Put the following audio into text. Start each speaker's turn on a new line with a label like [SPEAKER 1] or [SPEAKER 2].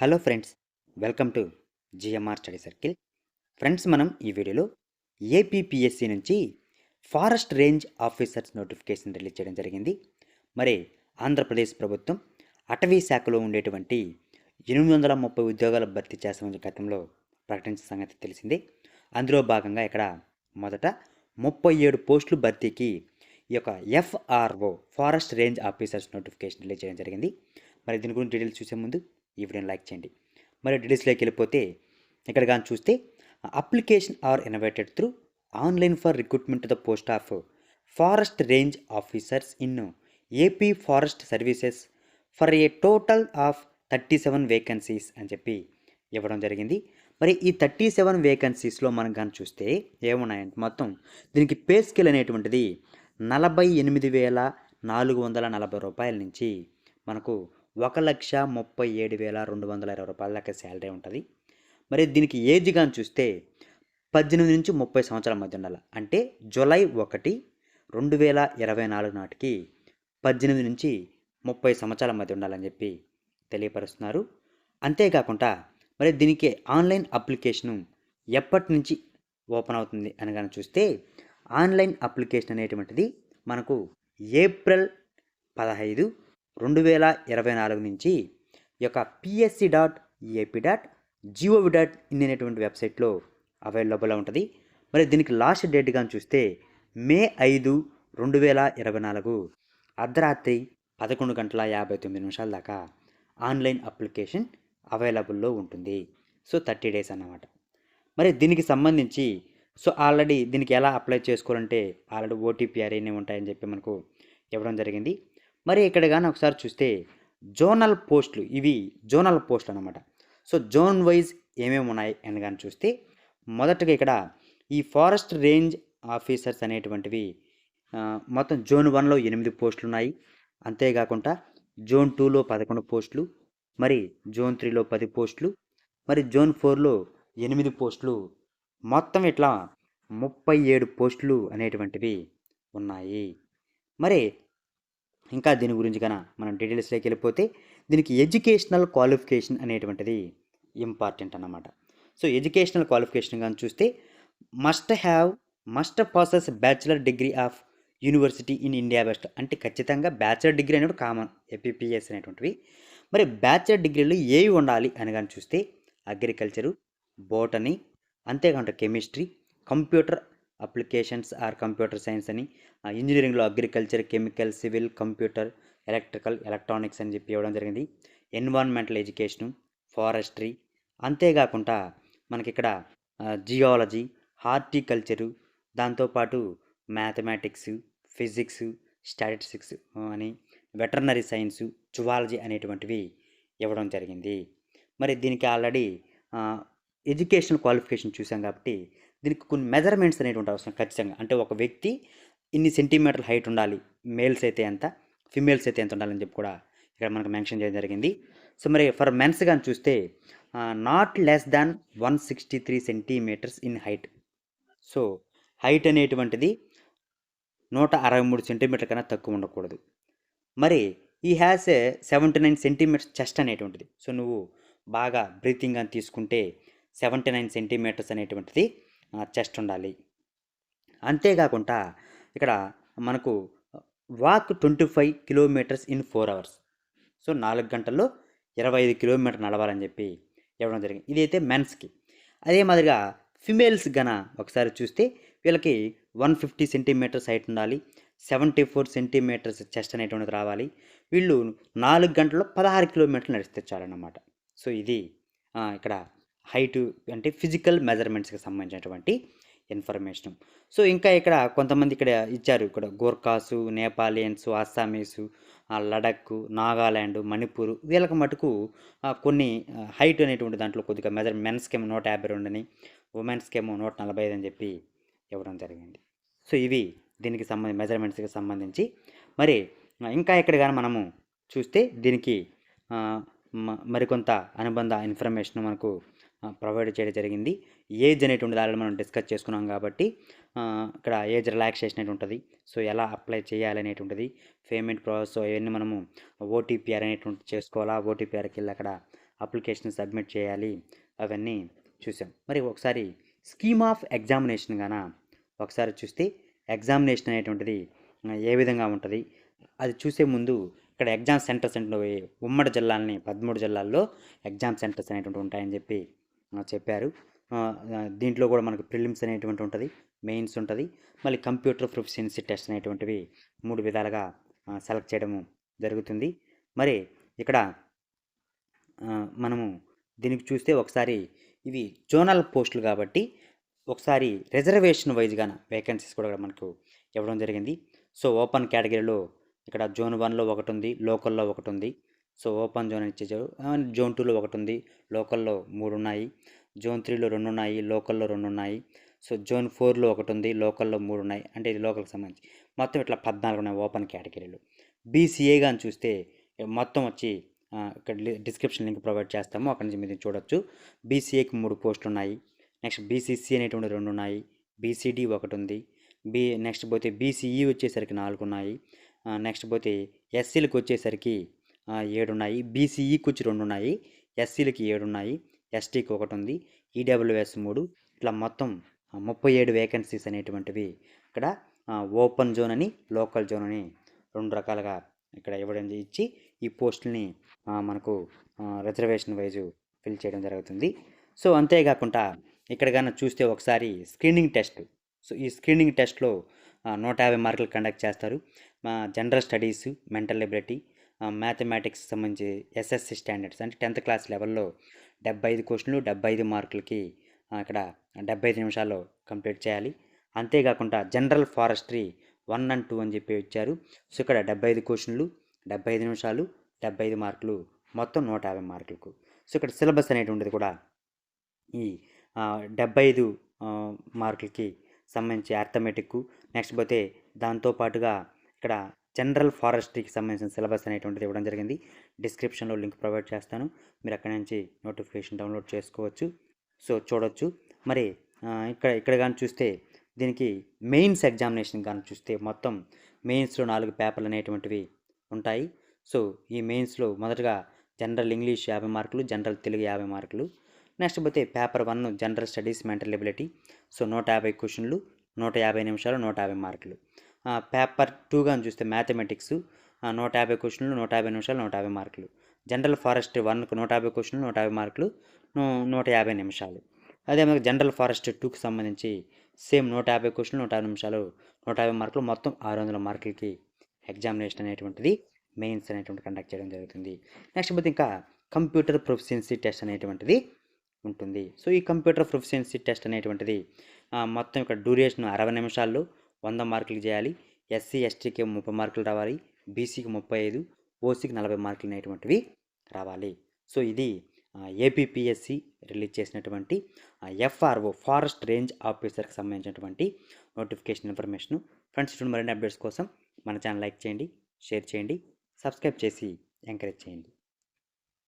[SPEAKER 1] Hello friends welcome to GMR study circle. Friends మనం ఈ వీడియోలో ఏపీపీఎస్సి నుంచి forest range officers notification release చేయడం జరిగింది. మరి ఆంధ్రప్రదేశ్ ప్రభుత్వం అటవీ శాఖలో ఉండేటువంటి ఎనిమిది వందల ముప్పై ఉద్యోగాల భర్తీ చేస్తామని గతంలో ప్రకటించిన సంగతి తెలిసిందే. అందులో భాగంగా ఇక్కడ మొదట ముప్పై ఏడు పోస్టులు భర్తీకి ఈ యొక్క FRO forest range officers notification release చేయడం జరిగింది. మరి దీని గురించి డీటెయిల్స్ చూసే ముందు ఈ వీడియోని లైక్ చేయండి. మరి డీటెయిల్స్లోకి వెళ్ళిపోతే ఇక్కడ కానీ చూస్తే application are invited through online for recruitment the post of forest range officers in AP forest services for a total of thirty seven vacancies అని చెప్పి ఇవ్వడం జరిగింది. మరి ఈ థర్టీ సెవెన్ వేకెన్సీస్లో మనం కానీ చూస్తే ఏమున్నాయంటే మొత్తం దీనికి పే స్కేల్ అనేటువంటిది నలభై ఎనిమిది వేల నాలుగు వందల నలభై రూపాయల నుంచి మనకు ఒక లక్ష ముప్పై ఏడు వేల రెండు వందల ఇరవై రూపాయల దాకా శాలరీ ఉంటుంది. మరి దీనికి ఏజ్ కానీ చూస్తే పద్దెనిమిది నుంచి ముప్పై సంవత్సరాల మధ్య ఉండాలి. అంటే జూలై ఒకటి రెండు వేల ఇరవై నాలుగు నాటికి పద్దెనిమిది నుంచి ముప్పై సంవత్సరాల మధ్య ఉండాలని చెప్పి తెలియపరుస్తున్నారు. అంతేకాకుండా మరి దీనికి ఆన్లైన్ అప్లికేషను ఎప్పటి నుంచి ఓపెన్ అవుతుంది అని కానీ చూస్తే ఆన్లైన్ అప్లికేషన్ అనేటువంటిది మనకు ఏప్రిల్ పదహైదు రెండు వేల ఇరవై నాలుగు నుంచి ఈ యొక్క PSC dot AP dot GOV dot in అనేటువంటి వెబ్సైట్లో అవైలబుల్ ఉంటుంది. మరి దీనికి లాస్ట్ డేట్ కానీ చూస్తే మే ఐదు రెండు వేల ఇరవై నాలుగు అర్ధరాత్రి పదకొండు గంటల యాభై తొమ్మిది నిమిషాల దాకా ఆన్లైన్ అప్లికేషన్ అవైలబుల్లో ఉంటుంది. సో థర్టీ డేస్ అన్నమాట. మరి దీనికి సంబంధించి సో ఆల్రెడీ దీనికి ఎలా అప్లై చేసుకోవాలంటే ఆల్రెడీ ఓటీపీ అరేనే ఉంటాయని చెప్పి మనకు ఇవ్వడం జరిగింది. మరి ఇక్కడ కానీ ఒకసారి చూస్తే జోనల్ పోస్టులు ఇవి జోనల్ పోస్టులు అనమాట సో జోన్ వైజ్ ఏమేమి ఉన్నాయి అని కానీ చూస్తే మొదటగా ఇక్కడ ఈ ఫారెస్ట్ రేంజ్ ఆఫీసర్స్ అనేటువంటివి మొత్తం జోన్ వన్లో ఎనిమిది పోస్టులు ఉన్నాయి. అంతేకాకుండా జోన్ టూలో పదకొండు పోస్టులు మరి జోన్ త్రీలో పది పోస్టులు మరి జోన్ ఫోర్లో ఎనిమిది పోస్టులు మొత్తం ఇట్లా ముప్పై ఏడు పోస్టులు అనేటువంటివి ఉన్నాయి. మరి ఇంకా దీని గురించి కన మనం డీటెయిల్స్లోకి వెళ్ళిపోతే దీనికి ఎడ్యుకేషనల్ క్వాలిఫికేషన్ అనేటువంటిది ఇంపార్టెంట్ అన్నమాట. సో ఎడ్యుకేషనల్ క్వాలిఫికేషన్ కానీ చూస్తే must have must process bachelor degree of university in India best. అంటే ఖచ్చితంగా బ్యాచిలర్ డిగ్రీ అనేది కామన్ ఏపీపీఎస్ అనేటువంటివి. మరి బ్యాచిలర్ డిగ్రీలు ఏవి ఉండాలి అని కానీ చూస్తే అగ్రికల్చరు బోటనీ అంతేకాకుండా chemistry computer applications or computer science అని ఇంజనీరింగ్లో agriculture chemical civil computer electrical electronics అని చెప్పి ఇవ్వడం జరిగింది. ఎన్విరాన్మెంటల్ ఎడ్యుకేషను ఫారెస్ట్రీ అంతేకాకుండా మనకి ఇక్కడ జియాలజీ హార్టికల్చరు దాంతోపాటు మ్యాథమెటిక్స్ ఫిజిక్స్ స్టాటిస్టిక్స్ అని వెటర్నరీ సైన్సు జువాలజీ అనేటువంటివి ఇవ్వడం జరిగింది. మరి దీనికి ఆల్రెడీ ఎడ్యుకేషనల్ క్వాలిఫికేషన్ చూసాం కాబట్టి దీనికి కొన్ని మెజర్మెంట్స్ అనేటువంటి అవసరం ఖచ్చితంగా. అంటే ఒక వ్యక్తి ఇన్ని సెంటీమీటర్ల హైట్ ఉండాలి మేల్స్ అయితే ఎంత ఫిమేల్స్ అయితే ఎంత ఉండాలని చెప్పి కూడా ఇక్కడ మనకు మెన్షన్ చేయడం జరిగింది. సో మరి ఫర్ మెన్స్ కానీ చూస్తే not less than one sixty three centimetres in height so height అనేటువంటిది నూట అరవై మూడు సెంటీమీటర్ కన్నా తక్కువ ఉండకూడదు. మరి ఈ has seventy nine centimetres chest అనేటువంటిది. సో నువ్వు బాగా బ్రీతింగ్ అని తీసుకుంటే సెవెంటీ నైన్ సెంటీమీటర్స్ అనేటువంటిది చెస్ట్ ఉండాలి. అంతేకాకుండా ఇక్కడ మనకు walk twenty five kilometres in four hours. So నాలుగు గంటల్లో ఇరవై ఐదు కిలోమీటర్ నడవాలని చెప్పి ఇవ్వడం జరిగింది. ఇదైతే మెన్స్కి. అదే మాదిరిగా ఫిమేల్స్ గన ఒకసారి చూస్తే వీళ్ళకి వన్ ఫిఫ్టీ సెంటీమీటర్స్ హైట్ ఉండాలి సెవెంటీ ఫోర్ సెంటీమీటర్స్ చెస్ట్ అనేటువంటిది రావాలి. వీళ్ళు నాలుగు గంటల్లో పదహారు కిలోమీటర్లు నడిస్తే చాలన్నమాట. సో ఇది ఇక్కడ హైట్ అంటే ఫిజికల్ మెజర్మెంట్స్కి సంబంధించినటువంటి ఇన్ఫర్మేషన్. సో ఇంకా ఇక్కడ కొంతమంది ఇక్కడ ఇచ్చారు ఇక్కడ గోర్ఖాసు నేపాలియన్స్ అస్సామీసు లడక్ నాగాల్యాండ్ మణిపూర్ వీళ్ళకి మటుకు కొన్ని హైట్ అనేటువంటి దాంట్లో కొద్దిగా మెజర్ మెన్స్కేమో నూట యాభై రెండుని ఉమెన్స్కేమో నూట నలభై ఐదు అని చెప్పి ఇవ్వడం జరిగింది. సో ఇవి దీనికి సంబంధించి మెజర్మెంట్స్కి సంబంధించి. మరి ఇంకా ఇక్కడ కానీ మనము చూస్తే దీనికి మరికొంత అనుబంధ ఇన్ఫర్మేషన్ మనకు ప్రొవైడ్ చేయడం జరిగింది. ఏజ్ అనేటువంటి దానిలో మనం డిస్కస్ చేసుకున్నాం కాబట్టి ఇక్కడ ఏజ్ రిలాక్సేషన్ అనేది ఉంటుంది. సో ఎలా అప్లై చేయాలి అనేటువంటిది పేమెంట్ ప్రాసెస్ ఇవన్నీ మనము ఓటీపీఆర్ అనేటువంటి చేసుకోవాలా? ఓటీపీఆర్కి వెళ్ళి అక్కడ అప్లికేషన్ సబ్మిట్ చేయాలి. అవన్నీ చూసాం. మరి ఒకసారి స్కీమ్ ఆఫ్ ఎగ్జామినేషన్ గాన? ఒకసారి చూస్తే ఎగ్జామినేషన్ అనేటువంటిది ఏ విధంగా ఉంటుంది? అది చూసే ముందు ఇక్కడ ఎగ్జామ్ సెంటర్స్ అంటే ఉమ్మడి జిల్లాలని పదమూడు జిల్లాల్లో ఎగ్జామ్ సెంటర్స్ అనేటువంటి ఉంటాయని చెప్పి చెప్పారు. దీంట్లో కూడా మనకు ప్రిలిమ్స్ అనేటువంటి ఉంటుంది మెయిన్స్ ఉంటుంది మళ్ళీ కంప్యూటర్ ప్రొఫిషియన్సీ టెస్ట్ అనేటువంటివి మూడు విధాలుగా సెలెక్ట్ చేయడము జరుగుతుంది. మరి ఇక్కడ మనము దీనికి చూస్తే ఒకసారి ఇవి జోనల్ పోస్టులు కాబట్టి ఒకసారి రిజర్వేషన్ వైజ్గా వేకెన్సీస్ కూడా మనకు ఇవ్వడం జరిగింది. సో ఓపెన్ కేటగిరీలో ఇక్కడ జోన్ వన్లో ఒకటి ఉంది లోకల్లో ఒకటి ఉంది సో ఓపెన్ జోన్ అని ఇచ్చేసారు జోన్ టూలో ఒకటి ఉంది లోకల్లో మూడు ఉన్నాయి జోన్ త్రీలో రెండు ఉన్నాయి లోకల్లో రెండు ఉన్నాయి సో జోన్ ఫోర్లో ఒకటి ఉంది లోకల్లో మూడు ఉన్నాయి అంటే ఇది లోకల్కి సంబంధించి. మొత్తం ఇట్లా పద్నాలుగు ఉన్నాయి ఓపెన్ కేటగిరీలు. బీసీఏ కానీ చూస్తే మొత్తం వచ్చి ఇక్కడ డిస్క్రిప్షన్ లింక్ ప్రొవైడ్ చేస్తాము. అక్కడి నుంచి మీరు చూడొచ్చు. బీసీఏకి మూడు పోస్టులు ఉన్నాయి నెక్స్ట్ బీసీసీ అనేటువంటి రెండు ఉన్నాయి బీసీడీ ఒకటి ఉంది బీ నెక్స్ట్ పోతే బీసీఈ వచ్చేసరికి నాలుగు ఉన్నాయి నెక్స్ట్ పోతే ఎస్సీలకు వచ్చేసరికి ఏడు ఉన్నాయి బీసీఈకి వచ్చి రెండు ఉన్నాయి ఎస్సీలకి ఏడు ఉన్నాయి ఎస్టీకి ఒకటి ఉంది ఈడబ్ల్యూఎస్ మూడు. ఇట్లా మొత్తం ముప్పై ఏడు వేకెన్సీస్ అనేటువంటివి ఇక్కడ ఓపెన్ జోన్ అని లోకల్ జోన్ అని రెండు రకాలుగా ఇక్కడ ఇవ్వడం ఇచ్చి ఈ పోస్టుల్ని మనకు రిజర్వేషన్ వైజు ఫిల్ చేయడం జరుగుతుంది. సో అంతేకాకుండా ఇక్కడ కన్నా చూస్తే ఒకసారి స్క్రీనింగ్ టెస్ట్. సో ఈ స్క్రీనింగ్ టెస్ట్లో నూట యాభై మార్కులు కండక్ట్ చేస్తారు. మా general studies mental ability mathematics సంబంధించి ఎస్ఎస్సి స్టాండర్డ్స్ అంటే టెన్త్ క్లాస్ లెవెల్లో డెబ్బై ఐదు క్వశ్చన్లు డెబ్బై ఐదు మార్కులకి అక్కడ ఇక్కడ డెబ్బై ఐదు నిమిషాల్లో కంప్లీట్ చేయాలి. అంతేకాకుండా general forestry one and two అని చెప్పి ఇచ్చారు. సో ఇక్కడ డెబ్బై ఐదు క్వశ్చన్లు డెబ్బై ఐదు నిమిషాలు డెబ్బై ఐదు మార్కులు మొత్తం నూట యాభై మార్కులకు. సో ఇక్కడ సిలబస్ అనేటువంటిది కూడా ఈ డెబ్బై ఐదు మార్కులకి సంబంధించి అర్థమెటిక్ నెక్స్ట్ పోతే దాంతోపాటుగా ఇక్కడ జనరల్ ఫారెస్ట్రీకి సంబంధించిన సిలబస్ అనేటువంటిది ఇవ్వడం జరిగింది. డిస్క్రిప్షన్లో లింక్ ప్రొవైడ్ చేస్తాను. మీరు అక్కడి నుంచి నోటిఫికేషన్ డౌన్లోడ్ చేసుకోవచ్చు. సో చూడొచ్చు. మరి ఇక్కడ ఇక్కడ కానీ చూస్తే దీనికి మెయిన్స్ ఎగ్జామినేషన్ కానీ చూస్తే మొత్తం మెయిన్స్లో నాలుగు పేపర్లు అనేటువంటివి ఉంటాయి. సో ఈ మెయిన్స్లో మొదటగా జనరల్ ఇంగ్లీష్ యాభై మార్కులు జనరల్ తెలుగు యాభై మార్కులు. నెక్స్ట్ పోతే paper one general studies mental ability. So నూట యాభై క్వశ్చన్లు నూట యాభై నిమిషాలు నూట యాభై మార్కులు పేపర్ టూ కానీ చూస్తే మ్యాథమెటిక్స్ నూట యాభై క్వశ్చన్లు నూట యాభై నిమిషాలు నూట యాభై మార్కులు జనరల్ ఫారెస్ట్ వన్కు నూట యాభై క్వశ్చన్లు నూట యాభై మార్కులు నూట యాభై నిమిషాలు అదే మనకు జనరల్ ఫారెస్ట్ టూకి సంబంధించి సేమ్ నూట యాభై క్వశ్చన్లు నూట యాభై నిమిషాలు నూట యాభై మార్కులు మొత్తం ఆరు వందల మార్కులకి ఎగ్జామినేషన్ అనేటువంటిది మెయిన్స్ అనేటువంటి కండక్ట్ చేయడం జరుగుతుంది నెక్స్ట్ పోతే ఇంకా కంప్యూటర్ ప్రొఫిషియన్సీ టెస్ట్ అనేటువంటిది ఉంటుంది సో ఈ కంప్యూటర్ ప్రొఫిషియన్సీ టెస్ట్ అనేటువంటిది మొత్తం ఇక్కడ డ్యూరేషన్ అరవై నిమిషాల్లో వంద మార్కులు చేయాలి. ఎస్సీ ఎస్టీకి ముప్పై మార్కులు రావాలి. బీసీకి ముప్పై ఐదు ఓసీకి నలభై మార్కులు అనేటువంటివి రావాలి. సో ఇది ఏపీపీఎస్సి రిలీజ్ చేసినటువంటి ఎఫ్ఆర్ఓ ఫారెస్ట్ రేంజ్ ఆఫీసర్కి సంబంధించినటువంటి నోటిఫికేషన్ ఇన్ఫర్మేషన్. ఫ్రెండ్స్ ఇటువంటి మరిన్ని అప్డేట్స్ కోసం మన ఛానల్ లైక్ చేయండి షేర్ చేయండి సబ్స్క్రైబ్ చేసి ఎంకరేజ్ చేయండి.